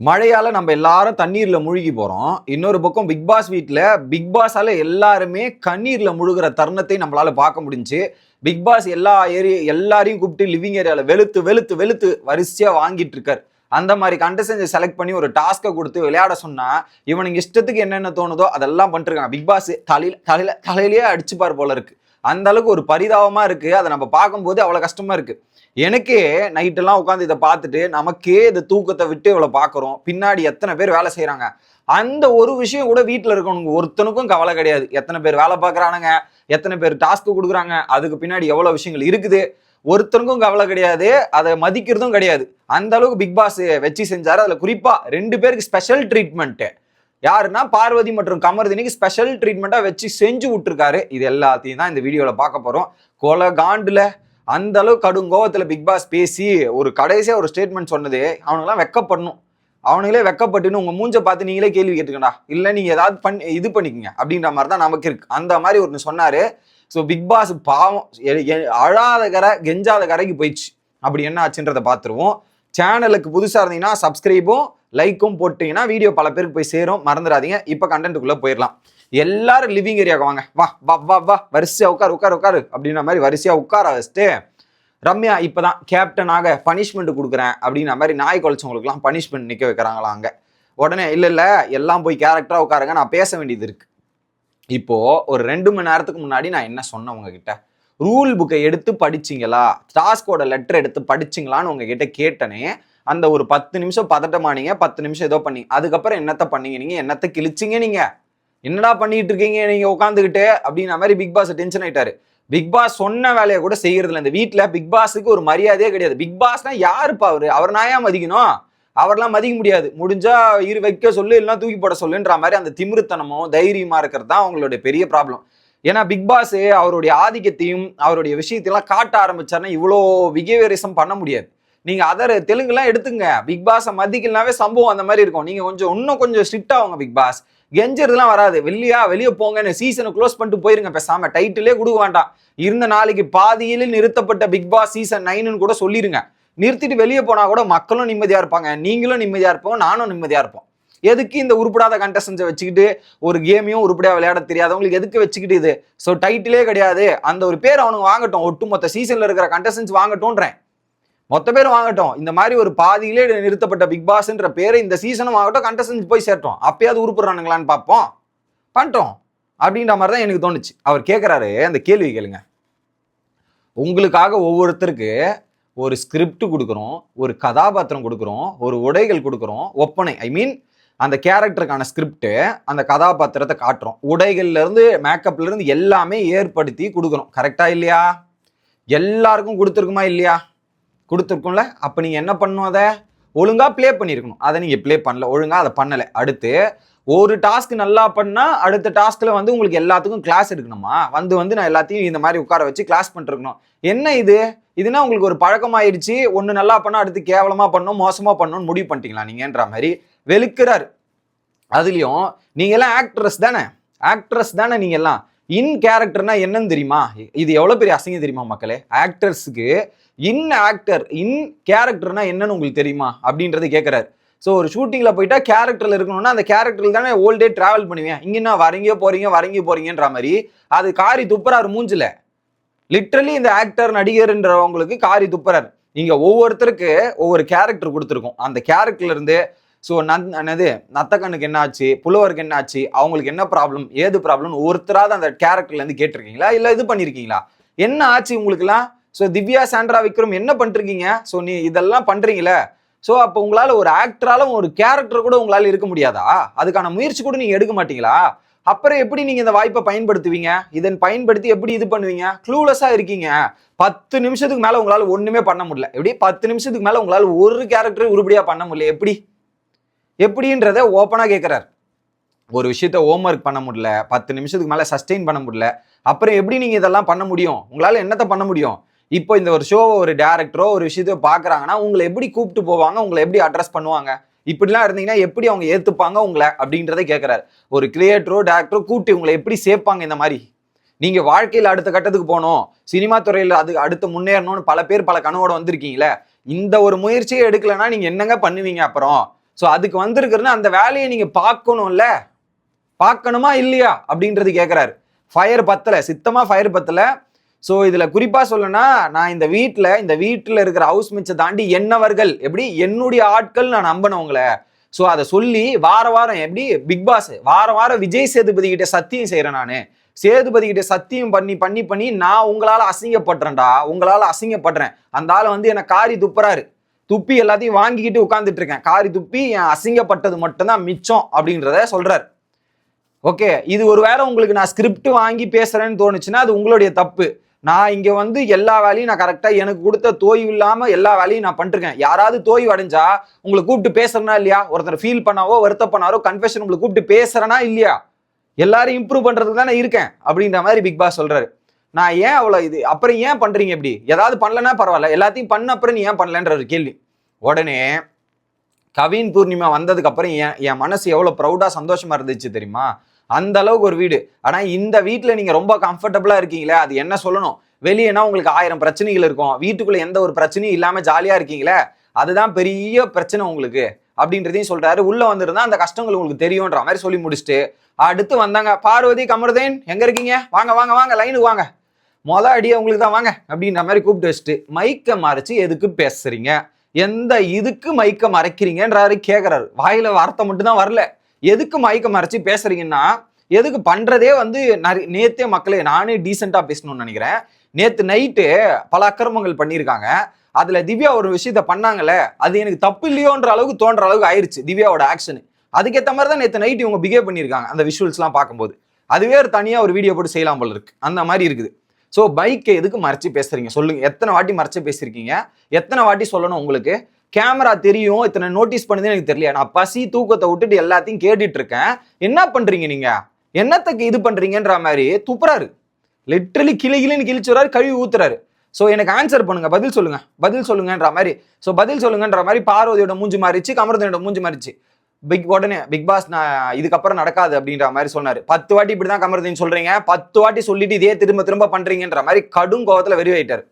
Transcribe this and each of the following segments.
மழையால் நம்ம எல்லாரும் தண்ணீரில் முழுகி போகிறோம் இன்னொரு பக்கம் பிக் பாஸ் வீட்டில் பிக் பாஸால் எல்லாருமே கண்ணீரில் முழுகிற தருணத்தை நம்மளால் பார்க்க முடிஞ்சு பிக் பாஸ் எல்லா ஏரியா எல்லாரையும் கூப்பிட்டு லிவிங் ஏரியாவில் வெளுத்து வெளுத்து வெளுத்து வரிசையாக வாங்கிட்டு இருக்கார். அந்த மாதிரி கண்டஸ்டன்ஸை செலக்ட் பண்ணி ஒரு டாஸ்க்கை கொடுத்து விளையாட சொன்னால் இவனுக்கு இஷ்டத்துக்கு என்னென்ன தோணுதோ அதெல்லாம் பண்ணிட்டுருக்காங்க பிக் பாஸ் தலையில் தலையில் தலையிலேயே அடிச்சுப்பார் போல இருக்குது அந்த அளவுக்கு ஒரு பரிதாபமாக இருக்குது அதை நம்ம பார்க்கும்போது அவ்வளோ கஷ்டமாக இருக்குது எனக்கே நைட்டெல்லாம் உட்காந்து இதை பார்த்துட்டு நமக்கே இந்த தூக்கத்தை விட்டு இவ்வளோ பார்க்குறோம். பின்னாடி எத்தனை பேர் வேலை செய்கிறாங்க அந்த ஒரு விஷயம் கூட வீட்டில் இருக்கவனுங்க ஒருத்தனுக்கும் கவலை கிடையாது. எத்தனை பேர் வேலை பார்க்குறானுங்க எத்தனை பேர் டாஸ்க்கு கொடுக்குறாங்க அதுக்கு பின்னாடி எவ்வளோ விஷயங்கள் இருக்குது. ஒருத்தனுக்கும் கவலை கிடையாது அதை மதிக்கிறதும் கிடையாது. அந்த அளவுக்கு பிக் பாஸ் வச்சு செஞ்சாரு. அதில் குறிப்பாக ரெண்டு பேருக்கு ஸ்பெஷல் ட்ரீட்மெண்ட்டு யாருன்னா பார்வதி மற்றும் கமர்தினிக்கு ஸ்பெஷல் ட்ரீட்மெண்ட்டாக வச்சு செஞ்சு விட்டுருக்காரு. இது எல்லாத்தையும் தான் இந்த வீடியோவில் பார்க்க போகிறோம் கொலை காண்டில் அந்த அளவு கடும் கோவத்தில் பிக் பாஸ் பேசி ஒரு கடைசியாக ஒரு ஸ்டேட்மெண்ட் சொன்னது அவனுங்களாம் வெக்கப்படணும். அவனுங்களே வெக்கப்பட்டுன்னு உங்கள் மூஞ்சை பார்த்து நீங்களே கேள்வி கேட்டுக்கண்டா இல்லை நீங்கள் ஏதாவது பண்ணி இது பண்ணிக்கங்க அப்படின்ற மாதிரி தான் நமக்கு இருக்கு. அந்த மாதிரி ஒன்று சொன்னார். ஸோ பிக் பாஸ் பாவம் அழாத கரை கெஞ்சாத கரைக்கு போயிடுச்சு. அப்படி என்ன ஆச்சுன்றதை பார்த்துருவோம். சேனலுக்கு புதுசாக இருந்தீங்கன்னா சப்ஸ்கிரைபும் லைக்கும் போட்டிங்கன்னா வீடியோ பல பேருக்கு போய் சேரும். மறந்துடாதீங்க. இப்போ கண்டென்ட்டுக்குள்ளே போயிடலாம் எல்லாரும் லிவிங் ஏரியாவுக்கு வாங்க. வா வா வா வா. வரிசையாக உட்காரு உட்காரு உட்காரு. அப்படின்ற மாதிரி வரிசையாக உட்கார வச்சுட்டு ரம்யா இப்போ தான் கேப்டனாக பனிஷ்மெண்ட் கொடுக்குறேன் அப்படின்ற மாதிரி நாய் குலைச்சவங்களுக்குலாம் பனிஷ்மெண்ட் நிற்க வைக்கிறாங்களா அங்கே. உடனே இல்லை இல்லை. எல்லாம் போய் கேரக்டராக உட்காருங்க. நான் பேச வேண்டியது இருக்குது இப்போது ஒரு ரெண்டு மணி நேரத்துக்கு முன்னாடி நான் என்ன சொன்னேன் உங்ககிட்ட? ரூல் புக்கை எடுத்து படிச்சிங்களா? டாஸ்கோட லெட்டர் எடுத்து படிச்சிங்களான்னு உங்ககிட்ட கேட்டனே அந்த ஒரு பத்து நிமிஷம் பதட்டமானீங்க பத்து நிமிஷம் ஏதோ பண்ணி அதுக்கப்புறம் என்னத்த பண்ணீங்க நீங்க? என்னத்த கிழிச்சிங்க நீங்க? என்னடா பண்ணிட்டு இருக்கீங்க நீங்க உட்காந்துக்கிட்டு அப்படின்ற மாதிரி பிக் பாஸ் டென்ஷன் ஆயிட்டாரு. பிக் பாஸ் சொன்ன வேலையை கூட செய்யறதில்ல. இந்த வீட்டில் பிக் பாஸுக்கு ஒரு மரியாதையே கிடையாது. பிக் பாஸ்னா யாருப்பா அவரு? அவர் நான் ஏன் மதிக்கணும்? அவர்லாம் மதிக்க முடியாது. முடிஞ்சா இரு வைக்க சொல்லு இல்லைன்னா தூக்கி போட சொல்லுன்ற மாதிரி அந்த திமிருத்தனமும் தைரியமா இருக்கிறது தான் அவங்களுடைய பெரிய ப்ராப்ளம் ஏன்னா பிக் பாஸ் அவருடைய ஆதிக்கத்தையும் அவருடைய விஷயத்தையும் காட்ட ஆரம்பிச்சாருன்னா இவ்வளோ விகேவரிசம் பண்ண முடியாது. நீங்க அதர் தெலுங்குலாம் எடுத்துங்க. பிக் பாஸை மதிக்கலனாவே சம்பவம் அந்த மாதிரி இருக்கும். நீங்க கொஞ்சம் இன்னும் கொஞ்சம் ஸ்ட்ரிக்ட் ஆகுங்க பிக் பாஸ் கெஞ்சிறதுலாம் வராது. வெளியா வெளியே போங்கன்னு சீசனை க்ளோஸ் பண்ணிட்டு போயிருங்க. பேசாம டைட்டிலே கொடுக்க வேண்டாம். இருந்த நாளைக்கு பாதியில் நிறுத்தப்பட்ட பிக் பாஸ் சீசன் நைனுன்னு கூட சொல்லிருங்க. நிறுத்திட்டு வெளியே போனா கூட மக்களும் நிம்மதியா இருப்பாங்க. நீங்களும் நிம்மதியா இருப்போம் நானும் நிம்மதியா இருப்போம். எதுக்கு இந்த உருப்படாத கண்டஸ்டன்ஸை வச்சுக்கிட்டு ஒரு கேமையும் உருப்படியா விளையாட தெரியாதவங்களுக்கு எதுக்கு வச்சுக்கிட்டு இது? ஸோ டைட்டிலே கிடையாது. அந்த ஒரு பேர் அவனுங்க வாங்கட்டும். ஒட்டுமொத்த சீசன்ல இருக்கிற கண்டஸ்டன்ஸ் வாங்கட்டும்ன்றேன். மொத்த பேர் வாங்கட்டும். இந்த மாதிரி ஒரு பாதியிலே நிறுத்தப்பட்ட பிக் பாஸ்ன்ற பேரை இந்த சீசனும் வாங்கட்டும் கண்டஸ்டன்ஸ் போய் சேர்த்தோம் அப்பயாவது உருப்புறானுங்களான்னு பார்ப்போம். பண்ணிட்டோம் அப்படின்ற மாதிரி தான் எனக்கு தோணுச்சு. அவர் கேட்குறாரு அந்த கேள்வி கேளுங்க. உங்களுக்காக ஒவ்வொருத்தருக்கு ஒரு ஸ்கிரிப்ட் கொடுக்குறோம் ஒரு கதாபாத்திரம் கொடுக்குறோம் ஒரு உடைகள் கொடுக்குறோம் ஒப்பனை. ஐ மீன் அந்த கேரக்டருக்கான ஸ்கிரிப்ட் அந்த கதாபாத்திரத்தை காட்டுறோம். உடைகள்லேருந்து மேக்கப்லேருந்து எல்லாமே ஏற்படுத்தி கொடுக்குறோம். கரெக்டாக இல்லையா? எல்லாருக்கும் கொடுத்துருக்குமா இல்லையா? கொடுத்துருக்கும்ல அப்போ நீங்கள் என்ன பண்ணணும் அதை? ஒழுங்காக ப்ளே பண்ணியிருக்கணும். அதை நீங்கள் ப்ளே பண்ணல ஒழுங்காக அதை பண்ணலை. அடுத்து ஒரு டாஸ்க் நல்லா பண்ணால் அடுத்த டாஸ்கில் வந்து உங்களுக்கு எல்லாத்துக்கும் கிளாஸ் எடுக்கணுமா? வந்து வந்து நான் எல்லாத்தையும் இந்த மாதிரி உட்கார வச்சு கிளாஸ் பண்ணிருக்கணும். என்ன இது? இதுனா உங்களுக்கு ஒரு பழக்கமாயிடுச்சு. ஒன்று நல்லா பண்ணால் அடுத்து கேவலமாக பண்ணணும் மோசமாக பண்ணணும்னு முடிவு பண்ணிட்டீங்களா நீங்கன்ற மாதிரி வெளுக்கிறார். அதுலேயும் நீங்கள்லாம் ஆக்ட்ரஸ் தானே? ஆக்ட்ரஸ் தானே நீங்கள்லாம் இன் கேரக்டர்னா என்னன்னு தெரியுமா? இது எவ்வளோ பெரிய அசிங்கம் தெரியுமா மக்களே? ஆக்டர்ஸுக்கு இன் ஆக்டர் இன் கேரக்டர்னா என்னன்னு உங்களுக்கு தெரியுமா? அப்படின்றது கேட்குறாரு ஸோ ஒரு ஷூட்டிங்கில் போயிட்டா கேரக்டரில் இருக்கணும்னா அந்த கேரக்டரில் தானே ஓல்ட் டே ட்ராவல் பண்ணுவேன். இங்கே நான் வரீங்க போகிறீங்க வரீங்க போகிறீங்கன்ற மாதிரி அது காரி துப்புறாரு மூஞ்சில. லிட்ரலி இந்த ஆக்டர் நடிகர்ன்றவங்களுக்கு காரி துப்புறாரு. இங்கே ஒவ்வொருத்தருக்கு ஒவ்வொரு கேரக்டர் கொடுத்துருக்கோம். அந்த கேரக்டர்லேருந்து ஸோ நன் என்னது? நத்தக்கண்ணுக்கு என்ன ஆச்சு புலவருக்கு என்ன ஆச்சு அவங்களுக்கு என்ன ப்ராப்ளம் ஏது ப்ராப்ளம்னு ஒருத்தராவது அந்த கேரக்டர்லேருந்து கேட்டிருக்கீங்களா? இல்லை இது பண்ணியிருக்கீங்களா என்ன ஆச்சு உங்களுக்குலாம் ஸோ திவ்யா சாண்ட்ரா விக்ரம் என்ன பண்ணிருக்கீங்க? ஸோ நீ இதெல்லாம் பண்ணுறீங்களே ஸோ அப்போ உங்களால் ஒரு ஆக்டராலும் ஒரு கேரக்டர் கூட உங்களால் இருக்க முடியாதா? அதுக்கான முயற்சி கூட நீங்கள் எடுக்க மாட்டீங்களா? அப்புறம் எப்படி நீங்க இந்த வாய்ப்பை பயன்படுத்துவீங்க? இதன் பயன்படுத்தி எப்படி இது பண்ணுவீங்க? க்ளூலெஸ்ஸாக இருக்கீங்க. பத்து நிமிஷத்துக்கு மேலே உங்களால் ஒன்றுமே பண்ண முடியல. எப்படி? பத்து நிமிஷத்துக்கு மேலே உங்களால் ஒரு கேரக்டர் உருப்படியாக பண்ண முடியல. எப்படி? எப்படின்றத ஓப்பனாக கேட்குறாரு ஒரு விஷயத்த ஹோம்ஒர்க் பண்ண முடியல பத்து நிமிஷத்துக்கு மேலே சஸ்டெயின் பண்ண முடியல அப்புறம் எப்படி நீங்கள் இதெல்லாம் பண்ண முடியும்? உங்களால் என்னத்த பண்ண முடியும்? இப்போ இந்த ஒரு ஷோவை ஒரு டேரக்டரோ ஒரு விஷயத்த பார்க்குறாங்கன்னா உங்களை எப்படி கூப்பிட்டு போவாங்க? உங்களை எப்படி அட்ரஸ் பண்ணுவாங்க? இப்படிலாம் இருந்தீங்கன்னா எப்படி அவங்க ஏற்றுப்பாங்க உங்களை? அப்படின்றத கேட்குறாரு ஒரு கிரியேட்டரோ டேரக்டரோ கூப்பிட்டு உங்களை எப்படி சேர்ப்பாங்க இந்த மாதிரி? நீங்கள் வாழ்க்கையில் அடுத்த கட்டத்துக்கு போகணும். சினிமா துறையில் அது அடுத்து முன்னேறணும்னு பல பேர் பல கனவோட வந்திருக்கீங்களே. இந்த ஒரு முயற்சியை எடுக்கலைன்னா நீங்கள் என்னங்க பண்ணுவீங்க அப்புறம்? ஸோ அதுக்கு வந்திருக்கிறதுனா அந்த வேலையை நீங்கள் பார்க்கணும்ல. பார்க்கணுமா இல்லையா? அப்படின்றது கேட்குறாரு ஃபயர் பத்தலை சித்தமாக ஃபயர் பத்தலை. ஸோ இதில் குறிப்பாக சொல்லணும்னா நான் இந்த வீட்டில் இந்த வீட்டில் இருக்கிற ஹவுஸ் மிச்சை தாண்டி என்னவர்கள்? எப்படி? என்னுடைய ஆட்கள் நான் நம்பினவங்களை. ஸோ அதை சொல்லி வார வாரம் எப்படி? பிக் பாஸ் வார வாரம் விஜய் சேதுபதி கிட்ட சத்தியம் செய்கிறேன் நான். சேதுபதி கிட்ட சத்தியம் பண்ணி பண்ணி பண்ணி நான் உங்களால் அசிங்கப்படுறேன்டா. உங்களால் அசிங்கப்படுறேன். அந்த ஆள் வந்து என்னை காரி துப்புறாரு. துப்பி எல்லாத்தையும் வாங்கிக்கிட்டு உட்காந்துட்டு இருக்கேன். காரி துப்பி என் அசிங்கப்பட்டது மட்டும்தான் மிச்சம் அப்படின்றத சொல்றாரு. ஓகே இது ஒரு வேளை உங்களுக்கு நான் ஸ்கிரிப்ட் வாங்கி பேசுறேன்னு தோணுச்சுன்னா அது உங்களுடைய தப்பு. நான் இங்க வந்து எல்லா வேலையும் நான் கரெக்டாக எனக்கு கொடுத்த தோய்வு இல்லாம எல்லா வேலையும் நான் பண்ணிருக்கேன். யாராவது தோய்வு அடைஞ்சா உங்களை கூப்பிட்டு பேசுறேனா இல்லையா? ஒருத்தர் ஃபீல் பண்ணாவோ வருத்த பண்ணாரோ கன்ஃபெஷன் உங்களை கூப்பிட்டு பேசுறேனா இல்லையா? எல்லாரும் இம்ப்ரூவ் பண்றதுக்கு தானே இருக்கேன் அப்படின்ற மாதிரி பிக் பாஸ் சொல்றாரு. நான் ஏன் அவ்வளோ இது அப்புறம் ஏன் பண்ணுறீங்க இப்படி? ஏதாவது பண்ணலன்னா பரவாயில்ல. எல்லாத்தையும் பண்ண அப்புறம் நீ ஏன் பண்ணலன்ற ஒரு கேள்வி. உடனே கவின் பூர்ணிமா வந்ததுக்கப்புறம் ஏன் என் என் மனசு எவ்வளோ ப்ரௌடாக சந்தோஷமாக இருந்துச்சு தெரியுமா? அந்த அளவுக்கு ஒரு வீடு. ஆனால் இந்த வீட்டில் நீங்கள் ரொம்ப கம்ஃபர்டபுளாக இருக்கீங்களே அது என்ன சொல்லணும்? வெளியேனா உங்களுக்கு ஆயிரம் பிரச்சனைகள் இருக்கும். வீட்டுக்குள்ளே எந்த ஒரு பிரச்சனையும் இல்லாமல் ஜாலியாக இருக்கீங்களே அதுதான் பெரிய பிரச்சனை உங்களுக்கு அப்படின்றதையும் சொல்கிறாரு உள்ளே வந்திருந்தா அந்த கஷ்டங்கள் உங்களுக்கு தெரியுன்ற மாதிரி சொல்லி முடிச்சுட்டு அடுத்து வந்தாங்க. பார்வதி கமருதேன் எங்கே இருக்கீங்க? வாங்க வாங்க வாங்க லைனுக்கு வாங்க. மொதல் அடியே உங்களுக்கு தான் வாங்க அப்படின்ற மாதிரி கூப்பிட்டு வச்சுட்டு மைக்கை மறைச்சு எதுக்கு பேசுறீங்க? எந்த இதுக்கு மைக்கை மறைக்கிறீங்கன்றாரு கேட்குறாரு வாயில வார்த்தை மட்டும்தான் வரல. எதுக்கு மயக்கம் மறைச்சு பேசுறீங்கன்னா எதுக்கு பண்றதே வந்து நிறைய நேத்தே மக்களே நானே டீசெண்டா பேசணும்னு நினைக்கிறேன். நேத்து நைட்டு பல அக்கிரமங்கள் பண்ணியிருக்காங்க. அதுல திவ்யா ஒரு விஷயத்த பண்ணாங்கல்ல அது எனக்கு தப்பு இல்லையோன்ற அளவுக்கு தோன்ற அளவுக்கு ஆயிருச்சு திவ்யாவோட ஆக்ஷன் அதுக்கேற்ற மாதிரி தான் நேற்று நைட் இவங்க பிகேவ் பண்ணியிருக்காங்க அந்த விஷுவல்ஸ்லாம் பார்க்கும்போது. அதுவே ஒரு தனியாக ஒரு வீடியோ போட்டு செய்யலாம் போல இருக்கு. அந்த மாதிரி இருக்குது. ஸோ பைக்கை எதுக்கு மறைச்சு பேசுறீங்க? சொல்லுங்க. எத்தனை வாட்டி மறைச்சு பேசியிருக்கீங்க? எத்தனை வாட்டி சொல்லணும் உங்களுக்கு? கேமரா தெரியும். இத்தனை நோட்டீஸ் பண்ணுதுன்னு எனக்கு தெரியல நான் பசி தூக்கத்தை விட்டுட்டு எல்லாத்தையும் கேட்டுட்டு இருக்கேன் என்ன பண்றீங்க நீங்க? என்னத்துக்கு இது பண்றீங்கன்ற மாதிரி துப்புறாரு. லிட்ரலி கிளி கிளின்னு கிழிச்சுறாரு கழுவி ஊத்துறாரு. ஸோ எனக்கு ஆன்சர் பண்ணுங்க. பதில் சொல்லுங்க. பதில் சொல்லுங்கன்ற மாதிரி. ஸோ பதில் சொல்லுங்கன்ற மாதிரி பார்வதியோட மூஞ்சி மாறிச்சு கமரதனோட மூஞ்சி மாறிச்சு பிக் உடனே பிக் பாஸ் நான் இதுக்கப்புறம் நடக்காது அப்படின்ற மாதிரி சொன்னாரு. பத்து வாட்டி இப்படி தான் கமருதீன் சொல்றீங்க. பத்து வாட்டி சொல்லிட்டு இதே திரும்ப திரும்ப பண்றீங்கன்ற மாதிரி கடும் கோவத்தில் வெறிவாயிட்டாரு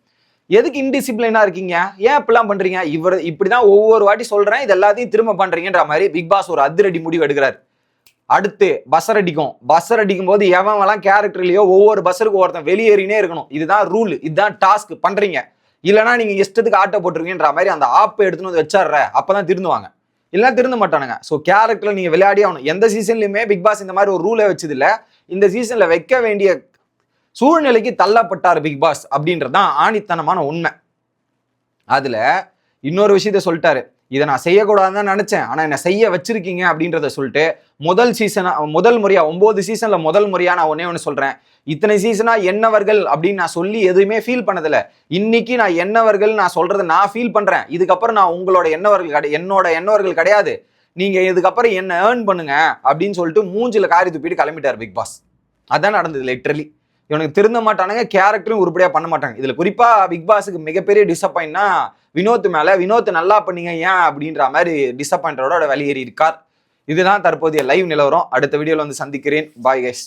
எதுக்கு இன்டிசிப்ளினா இருக்கீங்க? ஏன் இப்படிலாம் பண்றீங்க? இவர் இப்படிதான் ஒவ்வொரு வாட்டி சொல்றேன். இது எல்லாத்தையும் திரும்ப பண்றீங்கன்ற மாதிரி பிக் பாஸ் ஒரு அதிரடி முடிவு எடுக்கிறாரு. அடுத்து பஸ்ஸர் அடிக்கும். பஸ்ஸர் அடிக்கும் போது எவன்லாம் கேரக்டர்லையோ ஒவ்வொரு பஸ்ஸருக்கு ஒருத்தன் வெளியேறினே இருக்கணும். இதுதான் ரூல் இதுதான் டாஸ்க் பண்றீங்க. இல்லைன்னா நீங்க இஷ்டத்துக்கு ஆட்டோ போட்டுருவீங்கன்ற மாதிரி அந்த ஆப்பை எடுத்துன்னு வந்து வச்சாடுற அப்பதான் திருந்துவாங்க. இல்லைன்னா திருந்த மாட்டானுங்க. ஸோ கேரக்டரில் நீங்கள் விளையாடி ஆகணும். எந்த சீசன்லையுமே பிக் பாஸ் இந்த மாதிரி ஒரு ரூலை வச்சதில்ல இந்த சீசனில் வைக்க வேண்டிய சூழ்நிலைக்கு தள்ளப்பட்டார் பிக் பாஸ் அப்படின்றது தான் ஆணித்தனமான உண்மை. அதில் இன்னொரு விஷயத்த சொல்லிட்டாரு. இதை நான் செய்யக்கூடாதுன்னு தான் நினைச்சேன். ஆனால் என்ன செய்ய வச்சிருக்கீங்க அப்படின்றத சொல்லிட்டு முதல் சீசனாக முதல் முறையாக ஒம்பது சீசனில் முதல் முறையாக நான் ஒன்னே ஒன்று சொல்கிறேன் இத்தனை சீசனா என்னவர்கள் அப்படின்னு நான் சொல்லி எதுவுமே ஃபீல் பண்ணதில்ல. இன்னைக்கு நான் என்னவர்கள் நான் சொல்றதை நான் ஃபீல் பண்றேன். இதுக்கப்புறம் நான் உங்களோட எண்ணவர்கள் கிடை என்னோட எண்ணவர்கள் கிடையாது. நீங்க இதுக்கப்புறம் என்ன ஏர்ன் பண்ணுங்க அப்படின்னு சொல்லிட்டு மூஞ்சில காரி துப்பிட்டு கிளம்பிட்டார் பிக் பாஸ் அதான் நடந்தது லிட்ரலி இவனுக்கு திருந்த மாட்டானுங்க கேரக்டரும் உருப்படியாக பண்ண மாட்டாங்க. இதில் குறிப்பாக பிக் பாஸுக்கு மிகப்பெரிய டிசப்பாயின்னா வினோத் மேலே வினோத் நல்லா பண்ணீங்க ஏன் அப்படின்ற மாதிரி டிசப்பாயிண்டோட வெளியேறி இருக்கார் இதுதான் தற்போதைய லைவ் நிலவரம். அடுத்த வீடியோவில் வந்து சந்திக்கிறேன். Bye guys